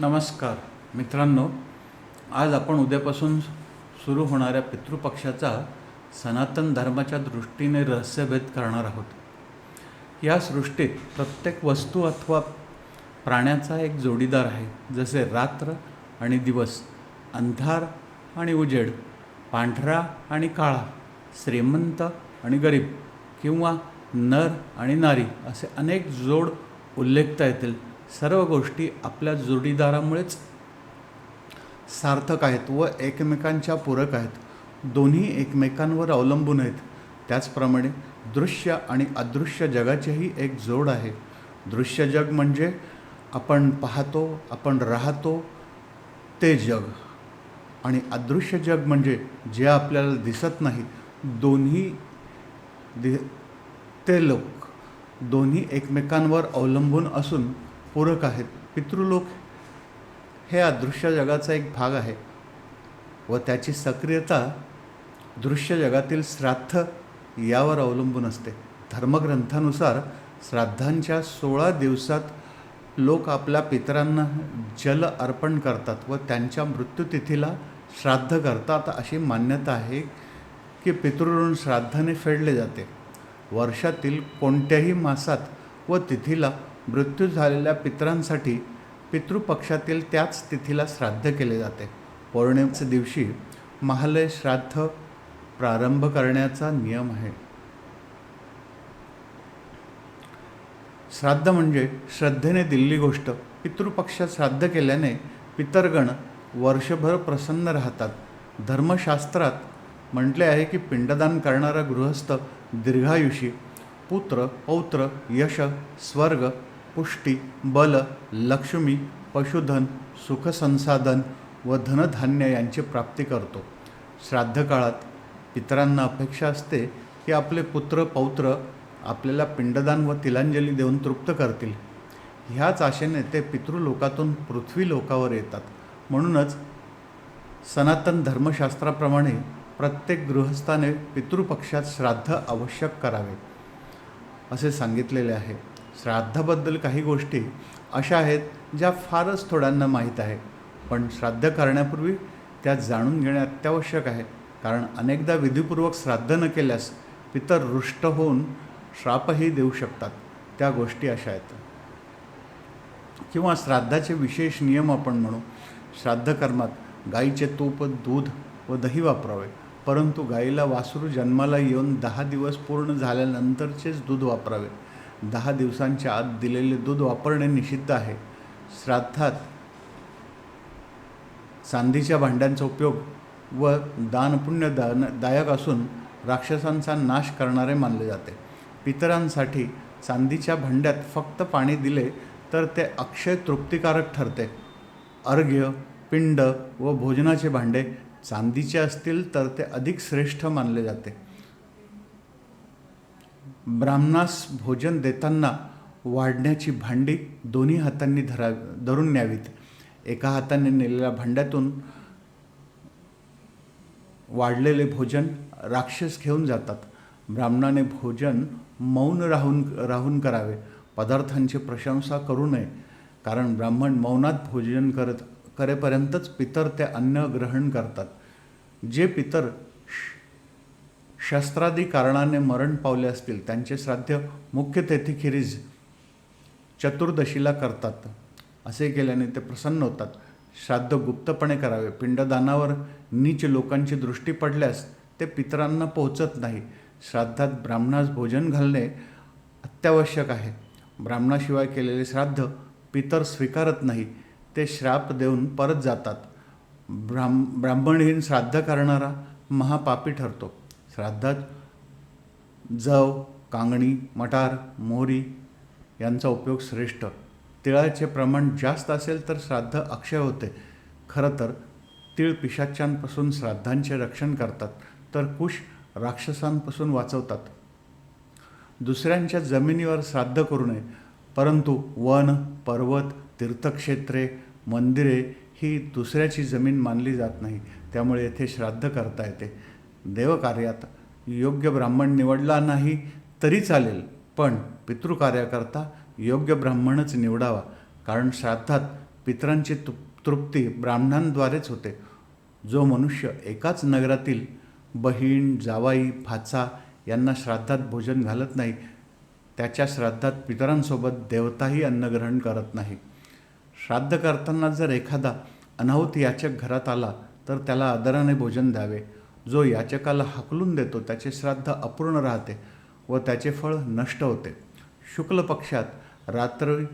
नमस्कार. मित्रांनो आज आपण उद्यापासून सुरू होणाऱ्या पितृपक्षाचा सनातन धर्माच्या दृष्टीने रहस्यभेद करणार आहोत. या सृष्टीत प्रत्येक वस्तू अथवा प्राण्याचा एक जोडीदार आहे जसे रात्र आणि दिवस अंधार आणि उजेड पांढरा आणि काळा श्रीमंत आणि गरीब किंवा नर आणि नारी असे अनेक जोड उल्लेखता येतील. सर्व गोष्टी आपल्या जोडीदारामुळेच सार्थक आहेत व एकमेकांच्या पूरक आहेत. दोन्ही एकमेकांवर अवलंबून आहेत. त्याचप्रमाणे दृश्य आणि अदृश्य जगाचेही एक जोड आहे. दृश्य जग म्हणजे आपण पाहतो आपण राहतो ते जग. आणि अदृश्य जग म्हणजे जे आपल्याला दिसत नाही दोन्ही दि ते लोक. दोन्ही एकमेकांवर अवलंबून असून पूरक आहेत. पितृलोक हे अदृश्य जगाचा एक भाग आहे व त्याची सक्रियता दृश्य जगातील श्राद्ध यावर अवलंबून असते. धर्मग्रंथानुसार श्राद्धांच्या सोळा दिवसात लोक आपल्या पितरांना जल अर्पण करतात व त्यांच्या मृत्यूतिथीला श्राद्ध करतात. अशी मान्यता आहे की पितृऋण श्राद्धाने फेडले जाते. वर्षातील कोणत्याही मासात व तिथीला मृत्यू झालेल्या पितरांसाठी पितृपक्षातील त्याच तिथीला श्राद्ध केले जाते. पौर्णिमेच्या दिवशी महालय श्राद्ध प्रारंभ करण्याचा नियम आहे. श्राद्ध म्हणजे श्रद्धेने दिलेली गोष्ट. पितृपक्षात श्राद्ध केल्याने पितरगण वर्षभर प्रसन्न राहतात. धर्मशास्त्रात म्हटले आहे की पिंडदान करणारा गृहस्थ दीर्घायुषी पुत्र पौत्र यश स्वर्ग पुष्टी बल लक्ष्मी पशुधन सुखसंसाधन व धनधान्य यांची प्राप्ती करतो. श्राद्ध काळात पितरांना अपेक्षा असते की आपले पुत्र पौत्र आपल्याला पिंडदान व तिलांजली देऊन तृप्त करतील. ह्याच आशेने ते पितृलोकातून पृथ्वी लोकावर येतात. म्हणूनच सनातन धर्मशास्त्राप्रमाणे प्रत्येक गृहस्थाने पितृपक्षात श्राद्ध आवश्यक करावे असे सांगितलेले आहे. श्राद्धाबद्दल काही गोष्टी अशा आहेत ज्या फारच थोड्यांना माहीत आहे पण श्राद्ध करण्यापूर्वी त्या जाणून घेणे अत्यावश्यक आहे. कारण अनेकदा विधीपूर्वक श्राद्ध न केल्यास पितर रुष्ट होऊन श्रापही देऊ शकतात. त्या गोष्टी अशा आहेत. किंवा श्राद्धाचे विशेष नियम आपण म्हणू. श्राद्ध कर्मात गाईचे तूप दूध व दही वापरावे. परंतु गाईला वासरू जन्माला येऊन दहा दिवस पूर्ण झाल्यानंतरचेच दूध वापरावे. दहा दिवसांच्या आत दिलेले दूध वापरणे निषिद्ध आहे. श्राद्धात चांदीच्या भांड्यांचा उपयोग व दानपुण्य दान दायक असून राक्षसांचा नाश करणारे मानले जाते. पितरांसाठी चांदीच्या भांड्यात फक्त पाणी दिले तर ते अक्षय तृप्तिकारक ठरते. अर्घ्य पिंड व भोजनाचे भांडे चांदीचे असतील तर ते अधिक श्रेष्ठ मानले जाते. ब्राह्मणास भोजन देताना वाढण्याची भांडी दोन्ही हातांनी धरा धरून न्यावीत. एका हाताने नेलेल्या भांड्यातून वाढलेले भोजन राक्षस घेऊन जातात. ब्राह्मणाने भोजन मौन राहून राहून करावे. पदार्थांची प्रशंसा करू नये. कारण ब्राह्मण मौनात भोजन करत करेपर्यंतच पितर ते अन्न ग्रहण करतात. जे पितर शस्त्रादी कारणाने मरण पावले असतील त्यांचे श्राद्ध मुख्य तेथीखेरीज चतुर्दशीला करतात. असे केल्याने ते प्रसन्न होतात. श्राद्ध गुप्तपणे करावे. पिंडदानावर नीच लोकांची दृष्टी पडल्यास ते पितरांना पोहोचत नाही. श्राद्धात ब्राह्मणास भोजन घालणे अत्यावश्यक आहे. ब्राह्मणाशिवाय केलेले श्राद्ध पितर स्वीकारत नाही. ते श्राप देऊन परत जातात. ब्राह्म ब्राह्मणहीन श्राद्ध करणारा महापापी ठरतो. श्राद्धात जव कांगणी मटार मोहरी यांचा उपयोग श्रेष्ठ. तिळाचे प्रमाण जास्त असेल तर श्राद्ध अक्षय होते. खरं तर तीळ पिशाच्यांपासून श्राद्धांचे रक्षण करतात तर कुश राक्षसांपासून वाचवतात. दुसऱ्यांच्या जमिनीवर श्राद्ध करू नये परंतु वन पर्वत तीर्थक्षेत्रे मंदिरे ही दुसऱ्याची जमीन मानली जात नाही त्यामुळे येथे श्राद्ध करता येते. देवकार्यात योग्य ब्राह्मण निवडला नाही तरी चालेल. पण पितृकार्याकरता योग्य ब्राह्मणच निवडावा. कारण श्राद्धात पितरांची तृ तृप्ती ब्राह्मणांद्वारेच होते. जो मनुष्य एकाच नगरातील बहीण जावाई फाचा यांना श्राद्धात भोजन घालत नाही त्याच्या श्राद्धात पितरांसोबत देवताही अन्नग्रहण करत नाही. श्राद्ध करताना जर एखादा अनाहुत याचक घरात आला तर त्याला आदराने भोजन द्यावे. जो याचकाला हाकलून देतो त्याचे श्राद्ध अपूर्ण राहते व त्याचे फळ नष्ट होते. शुक्ल पक्षात रात्र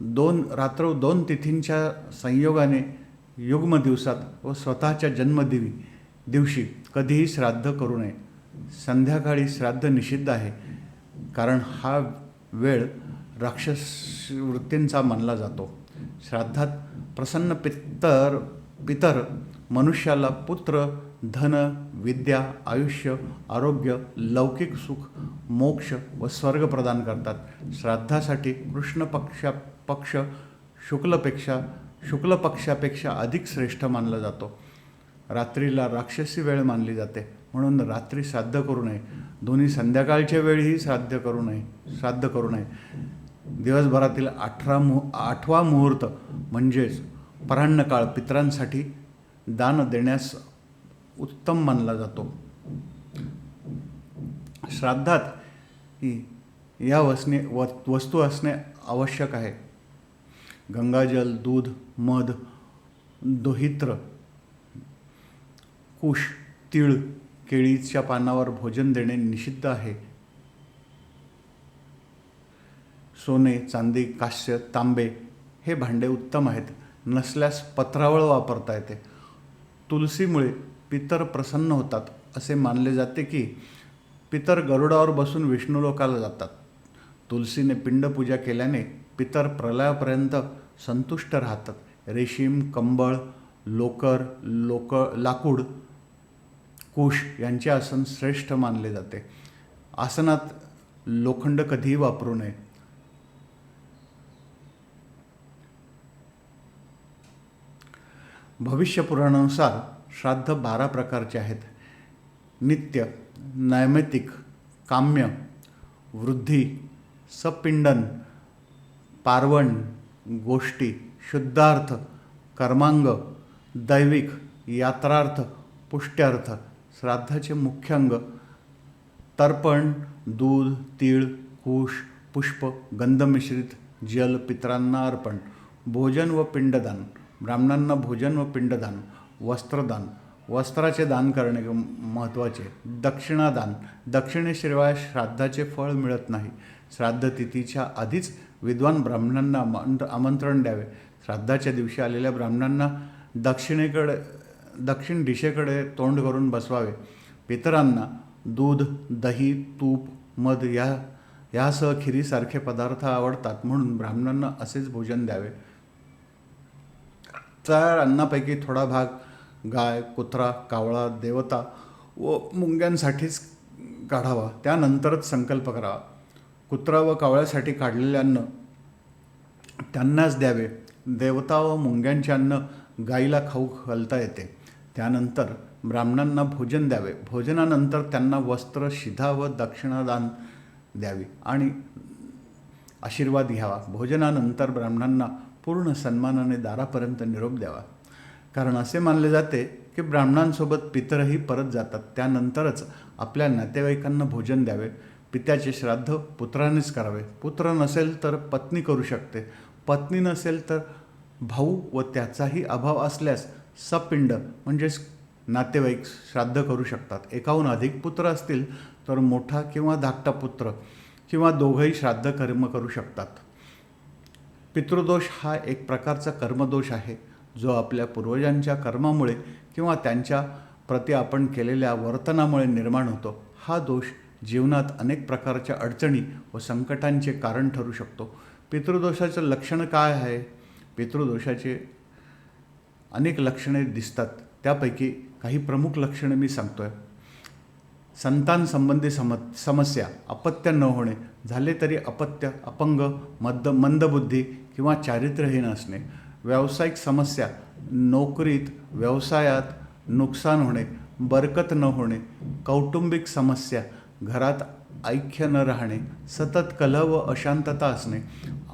दोन रात्र दोन तिथींच्या संयोगाने युग्म दिवसात व स्वतःच्या जन्मदिवी दिवशी कधीही श्राद्ध करू नये. संध्याकाळी श्राद्ध निषिद्ध आहे कारण हा वेळ राक्षस वृत्तींचा मानला जातो. श्राद्धात प्रसन्न पितर पितर मनुष्याला पुत्र धन विद्या आयुष्य आरोग्य लौकिक सुख मोक्ष व स्वर्ग प्रदान करतात. श्राद्धासाठी कृष्ण पक्षा पक्ष शुक्लपेक्षा शुक्ल पक्षापेक्षा अधिक श्रेष्ठ मानला जातो. रात्रीला राक्षसी वेळ मानली जाते. म्हणून रात्री श्राद्ध करू नये. दोन्ही संध्याकाळच्या वेळीही श्राद्ध करू नये. श्राद्ध करू नये. दिवसभरातील अठरा मुह आठवा मुहूर्त म्हणजेच परान्न काळ पितरांसाठी दान देण्यास उत्तम मानला जातो. श्राद्धात ही- या वसने व वस्तू असणे आवश्यक आहे. गंगाजल दूध मध दोहित्र कुश तीळ केळीच्या पानावर भोजन देणे निषिद्ध आहे. सोने चांदी कास्य तांबे हे भांडे उत्तम आहेत. नसल्यास पत्रावळ वापरता येते. तुलसीमुळे पितर प्रसन्न होतात असे मानले जाते की पितर गरुडावर बसून विष्णुलोकाला जातात. तुलसीने पिंडपूजा केल्याने पितर प्रलयापर्यंत संतुष्ट राहतात. रेशीम कंबळ लोकर लोक लाकूड कुश यांचे आसन श्रेष्ठ मानले जाते. आसनात लोखंड कधीही वापरू नये. भविष्यपुराणानुसार श्राद्ध बारा प्रकारचे आहेत. नित्य नैमितिक काम्य वृद्धी सपिंडन पार्वण गोष्टी शुद्धार्थ कर्मांग दैविक यात्रार्थ पुष्ट्यार्थ श्राद्धाचे मुख्य अंग तर्पण दूध तीळ कुश पुष्प गंधमिश्रित जल पितरांना अर्पण भोजन व पिंडदान ब्राह्मणांना भोजन व पिंडदान वस्त्रदान. वस्त्राचे दान करणे महत्त्वाचे. दक्षिणादान दक्षिणेशिवाय श्राद्धाचे फळ मिळत नाही. श्राद्ध तिथीच्या आधीच विद्वान ब्राह्मणांना आमंत्रण द्यावे. श्राद्धाच्या दिवशी आलेल्या ब्राह्मणांना दक्षिणेकडे दक्षिण दिशेकडे तोंड करून बसवावे. पितरांना दूध दही तूप मध या यासह खिरीसारखे पदार्थ आवडतात म्हणून ब्राह्मणांना असेच भोजन द्यावे. चार अन्नापैकी थोडा भाग गाय कुत्रा कावळा देवता व मुंग्यांसाठीच काढावा. त्यानंतरच संकल्प करावा. कुत्रा व कावळ्यासाठी काढलेले अन्न त्यांनाच द्यावे. देवता व मुंग्यांचे अन्न गाईला खाऊ घालता येते. त्यानंतर ब्राह्मणांना भोजन द्यावे. भोजनानंतर त्यांना वस्त्र शिधा व दक्षिणादान द्यावी आणि आशीर्वाद घ्यावा. भोजनानंतर ब्राह्मणांना पूर्ण सन्मानाने दारापर्यंत निरोप द्यावा. कारण असे मानले जाते की ब्राह्मणांसोबत पितरही परत जातात. त्यानंतरच आपल्या नातेवाईकांना भोजन द्यावे पित्याचे श्राद्ध पुत्रानेच करावे. पुत्र नसेल तर पत्नी करू शकते. पत्नी नसेल तर भाऊ व त्याचाही अभाव असल्यास सपिंड म्हणजेच नातेवाईक श्राद्ध करू शकतात. एकाहून अधिक पुत्र असतील तर मोठा किंवा धाकटा पुत्र किंवा दोघंही श्राद्ध कर्म करू शकतात. पितृदोष हा एक प्रकारचा कर्मदोष आहे. जो आपल्या पूर्वजांच्या कर्मामुळे किंवा त्यांच्या प्रति आपण केलेल्या वर्तनामुळे निर्माण होतो हा दोष जीवनात अनेक प्रकारच्या अडचणी व संकटांचे कारण ठरू शकतो. पितृदोषाचं लक्षण काय आहे? पितृदोषाचे अनेक लक्षणे दिसतात. त्यापैकी काही प्रमुख लक्षणे मी सांगतो आहे संतान संबंधी सम समस्या अपत्य न होणे झाले तरी अपत्य अपंग मद्द मंदबुद्धी किंवा चारित्र्यहीन असणे व्यावसायिक समस्या नोकरीत व्यवसायात नुकसान होणे बरकत न होणे कौटुंबिक समस्या घरात ऐक्य न राहणे सतत कलह व अशांतता असणे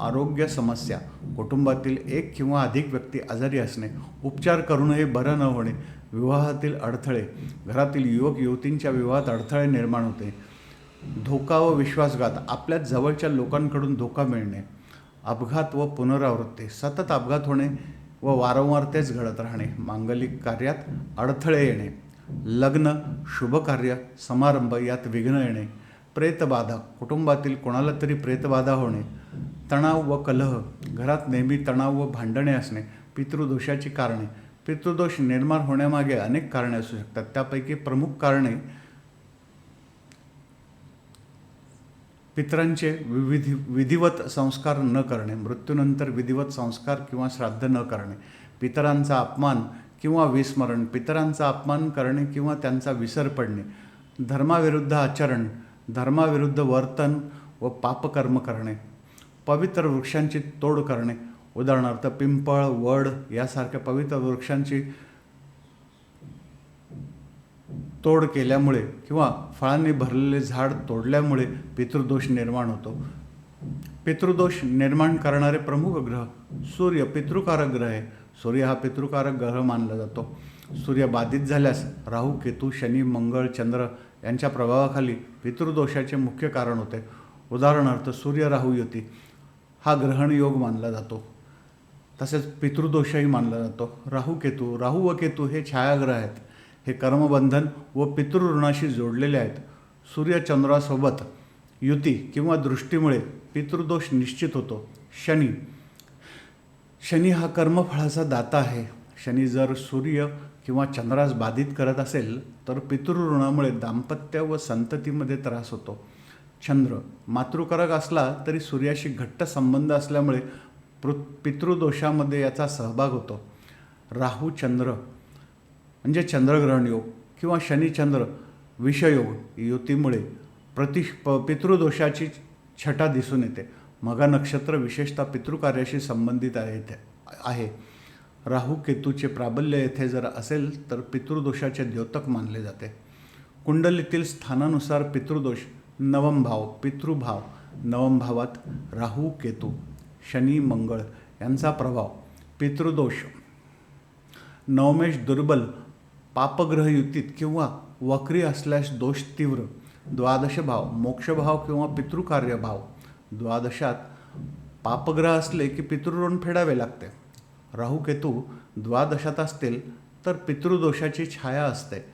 आरोग्य समस्या कुटुंबातील एक किंवा अधिक व्यक्ती आजारी असणे उपचार करूनही बरं न होणे विवाहातील अडथळे घरातील युवक युवतींच्या विवाहात अडथळे निर्माण होते धोका व विश्वासघात आपल्या जवळच्या लोकांकडून धोका मिळणे अपघात व पुनरावृत्ती. सतत अपघात होणे व वारंवार तेच घडत राहणे. मांगलिक कार्यात अडथळे येणे. लग्न शुभकार्य समारंभ यात विघ्न येणे. प्रेतबाधा. कुटुंबातील कोणाला तरी प्रेतबाधा होणे. तणाव व कलह. घरात नेहमी तणाव व भांडणे असणे. पितृदोषाची कारणे. पितृदोष निर्माण होण्यामागे अनेक कारणे असू शकतात. त्यापैकी प्रमुख कारणे पितरांचे विविधी विधिवत संस्कार न करणे मृत्यूनंतर विधिवत संस्कार किंवा श्राद्ध न करणे पितरांचा अपमान किंवा विस्मरण पितरांचा अपमान करणे किंवा त्यांचा विसर पडणे धर्माविरुद्ध आचरण धर्माविरुद्ध वर्तन व पापकर्म करणे पवित्र वृक्षांची तोड करणे उदाहरणार्थ पिंपळ वड यासारख्या पवित्र वृक्षांची तोड केल्यामुळे किंवा फळांनी भरलेले झाड तोडल्यामुळे पितृदोष निर्माण होतो. पितृदोष निर्माण करणारे प्रमुख ग्रह सूर्य पितृकारक ग्रह आहे. सूर्य हा पितृकारक ग्रह मानला जातो. सूर्य बाधित झाल्यास राहू केतू शनी मंगळ चंद्र यांच्या प्रभावाखाली पितृदोषाचे मुख्य कारण होते. उदाहरणार्थ सूर्य राहू युती हा ग्रहण योग मानला जातो. तसेच पितृदोषही मानला जातो. राहू केतू राहू व केतू हे छायाग्रह आहेत. हे कर्मबंधन व पितृऋणाशी जोडलेले आहेत. सूर्यचंद्रासोबत युती किंवा दृष्टीमुळे पितृदोष निश्चित होतो. शनी. शनी हा कर्मफळाचा दाता आहे. शनी जर सूर्य किंवा चंद्रास बाधित करत असेल तर पितृऋणामुळे दाम्पत्य व संततीमध्ये त्रास होतो. चंद्र. मातृकारक असला तरी सूर्याशी घट्ट संबंध असल्यामुळे पृ पितृदोषामध्ये याचा सहभाग होतो. राहू चंद्र. म्हणजे चंद्रग्रहण योग किंवा शनिचंद्र विषयोग युतीमुळे प्रति प पितृदोषाची छटा दिसून येते. मघा नक्षत्र विशेषतः पितृकार्याशी संबंधित आहे ते आहे. राहू केतूचे प्राबल्य येथे जर असेल तर पितृदोषाचे द्योतक मानले जाते. कुंडलीतील स्थानानुसार पितृदोष नवम भाव पितृभाव नवम भावात राहू केतू शनी मंगळ यांचा प्रभाव. पितृदोष नवमेश दुर्बल पापग्रह युतीत किंवा वक्री असल्यास दोष तीव्र द्वादश भाव मोक्षभाव किंवा पितृकार्यभाव. द्वादशात पापग्रह असले की पितृऋण फेडावे लागते. राहू केतू द्वादशात असतील तर पितृदोषाची छाया असते.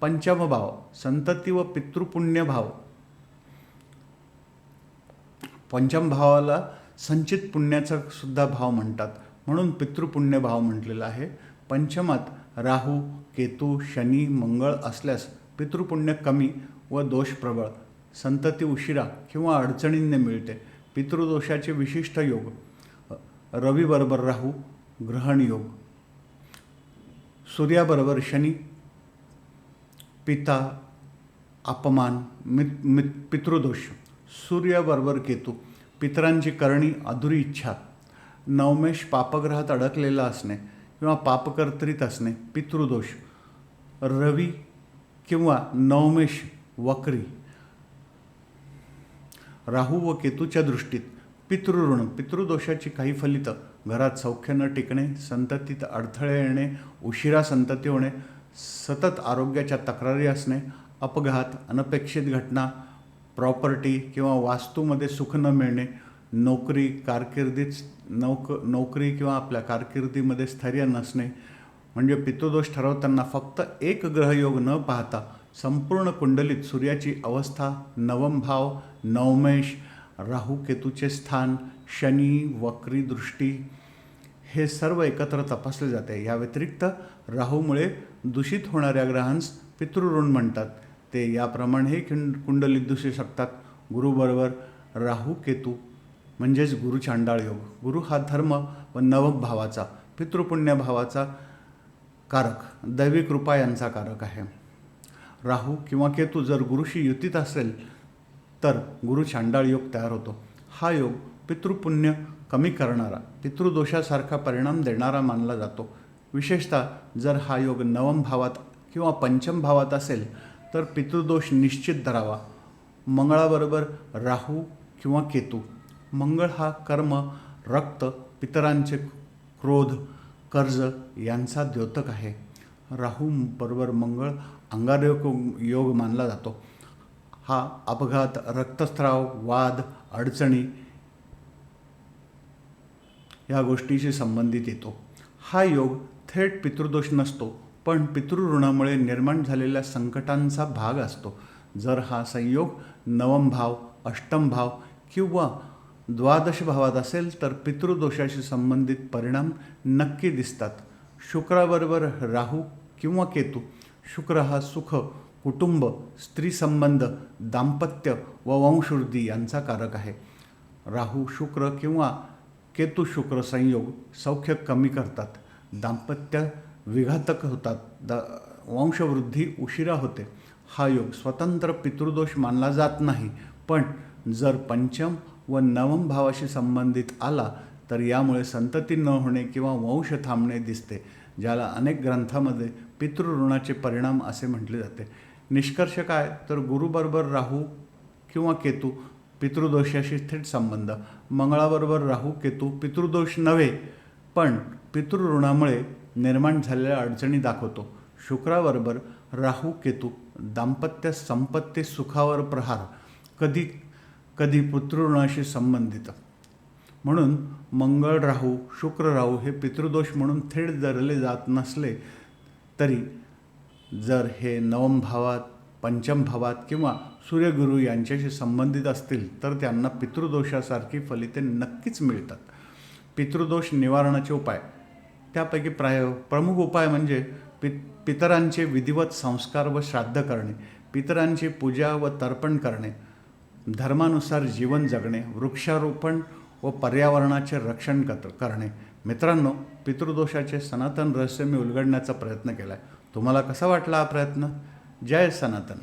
पंचमभाव संतती व पितृपुण्यभाव. पंचम भावाला संचित पुण्याचा सुद्धा भाव म्हणतात. म्हणून पितृपुण्य भाव म्हटलेला आहे. पंचमात राहू केतू शनी मंगळ असल्यास पितृपुण्य कमी व दोष प्रबळ. संतती उशिरा किंवा अडचणींनी मिळते. पितृदोषाचे विशिष्ट योग. रवीबरोबर राहू ग्रहण योग. सूर्याबरोबर शनी. पिता अपमान मित मित पितृदोष. सूर्याबरोबर केतू. पितरांची करणी अधुरी इच्छा. नवमेश पापग्रहात अडकलेला असणे. किंवा पापकर्तरीत असणे पितृदोष रवी किंवा नवमेश वक्री. राहू व केतूच्या दृष्टीत पितृऋण पितृदोषाची काही फलितं घरात सौख्य न टिकणे संततीत अडथळे येणे उशिरा संतती होणे सतत आरोग्याच्या तक्रारी असणे अपघात अनपेक्षित घटना प्रॉपर्टी किंवा वास्तूमध्ये सुख न मिळणे नोकरी कारकिर्दीत नोक नोकरी किंवा आपल्या कारकिर्दीमध्ये स्थैर्य नसणे म्हणजे पितृदोष ठरवताना फक्त एक ग्रहयोग न पाहता संपूर्ण कुंडलीत सूर्याची अवस्था नवम भाव नवमेश राहू केतूचे स्थान शनी वक्री दृष्टी हे सर्व एकत्र तपासले जाते. या व्यतिरिक्त राहूमुळे दूषित होणाऱ्या ग्रहांस पितृऋण म्हणतात. ते याप्रमाणेही खिंड कुंडलीत दिसू शकतात. गुरुबरोबर राहू केतू म्हणजेच गुरु चांडाळ योग. गुरु हा धर्म व नवम भावाचा पितृपुण्य भावाचा कारक दैवी कृपा यांचा कारक आहे. राहू किंवा केतू जर गुरुशी युतीत असेल तर गुरु चांडाळ योग तयार होतो. हा योग पितृपुण्य कमी करणारा पितृदोषासारखा परिणाम देणारा मानला जातो. विशेषतः जर हा योग नवम भावात किंवा पंचम भावात असेल तर पितृदोष निश्चित धरावा. मंगळाबरोबर राहू किंवा केतू मंगळ हा कर्म रक्त पितरांचे क्रोध कर्ज यांचा द्योतक आहे. राहू बरोबर मंगळ अंगारयोग योग मानला जातो. हा अपघात रक्तस्राव वाद अडचणी या गोष्टीशी संबंधित येतो. हा योग थेट पितृदोष नसतो पण पितृऋणामुळे निर्माण झालेल्या संकटांचा भाग असतो. जर हा संयोग नवम भाव अष्टम भाव किंवा द्वादश भावात असेल तर पितृदोषाशी संबंधित परिणाम नक्की दिसतात. शुक्राबरोबर राहू किंवा केतू शुक्र हा सुख कुटुंब स्त्री संबंध दाम्पत्य व वंशवृद्धी यांचा कारक आहे. राहू शुक्र किंवा केतू शुक्र संयोग सौख्य कमी करतात. दाम्पत्य विघातक होतात. द वंशवृद्धी उशिरा होते. हा योग स्वतंत्र पितृदोष मानला जात नाही. पण जर पंचम व नवम भावाशी संबंधित आला तर यामुळे संतती न होणे किंवा वंश थांबणे दिसते ज्याला अनेक ग्रंथामध्ये पितृऋणाचे परिणाम असे म्हटले जाते. निष्कर्ष काय? तर गुरुबरोबर राहू किंवा केतू पितृदोषाशी थेट संबंध. मंगळाबरोबर राहू केतू पितृदोष नव्हे पण पितृऋणामुळे निर्माण झालेल्या अडचणी दाखवतो. शुक्राबरोबर राहू केतू दाम्पत्य संपत्ती सुखावर प्रहार. कधी कधी पितृऋणाशी संबंधित. म्हणून मंगळ राहू शुक्र राहू हे पितृदोष म्हणून थेट धरले जात नसले तरी जर हे नवम भावात पंचम भावात किंवा सूर्यगुरू यांच्याशी संबंधित असतील तर त्यांना पितृदोषासारखी फलिते नक्कीच मिळतात. पितृदोष निवारणाचे उपाय. त्यापैकी प्राय प्रमुख उपाय म्हणजे पि पितरांचे विधिवत संस्कार व श्राद्ध करणे पितरांची पूजा व तर्पण करणे धर्मानुसार जीवन जगणे वृक्षारोपण व पर्यावरणाचे रक्षण कत करणे. मित्रांनो पितृदोषाचे सनातन रहस्य मी उलगडण्याचा प्रयत्न केला आहे तुम्हाला कसा वाटला हा प्रयत्न? जय सनातन.